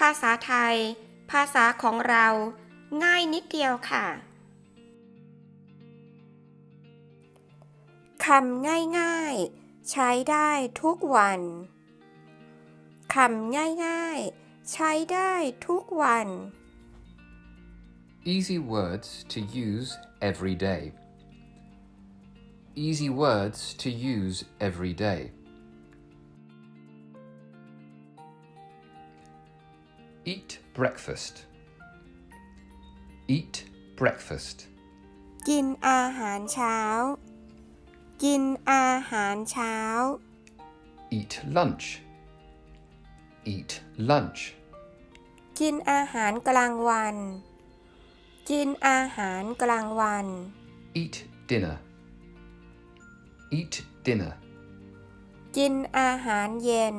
ภาษาไทย ภาษาของเราง่ายนิดเดียวค่ะคำง่ายๆ ใช้ได้ทุกวันคำง่ายๆ ใช้ได้ทุกวัน Easy words to use every day. Easy words to use every day. Eat breakfast. Eat breakfast. กินอาหารเช้า กินอาหารเช้า Eat lunch. Eat lunch. กินอาหารกลางวัน กินอาหารกลางวัน Eat dinner. Eat dinner. กินอาหารเย็น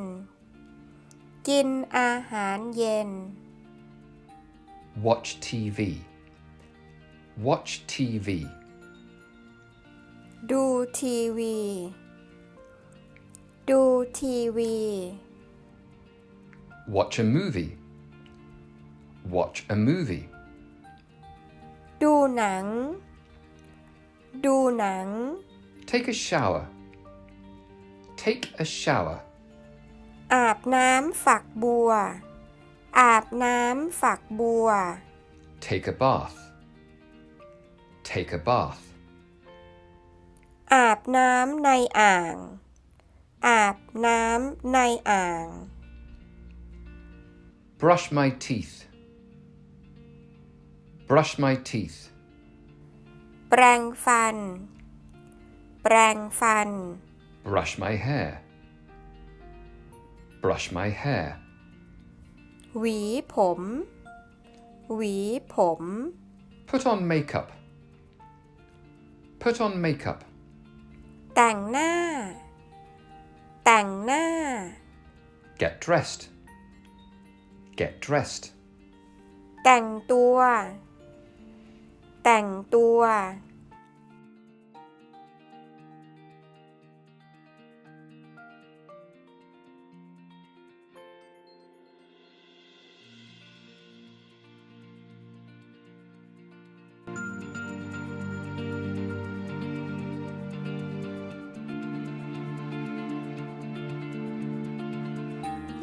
กินอาหารเย็น Watch TV. Watch TV. ดูทีวี ดูทีวี Watch a movie. Watch a movie. ดูหนัง ดูหนัง Take a shower. Take a shower. อาบน้ำฝักบัว อาบน้ำฝักบัว Take a bath. Take a bath. อาบน้ำในอ่าง อาบน้ำในอ่าง Brush my teeth. Brush my teeth. แปรงฟัน แปรงฟัน Brush my hair. Brush my hair. หวีผม หวีผม Put on makeup. Put on makeup. แต่งหน้า แต่งหน้า Get dressed. Get dressed. แต่งตัว แต่งตัว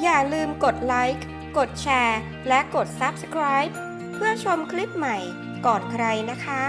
อย่าลืมกดไลค์ กดแชร์ และกด Subscribe เพื่อชมคลิปใหม่ก่อนใครนะคะ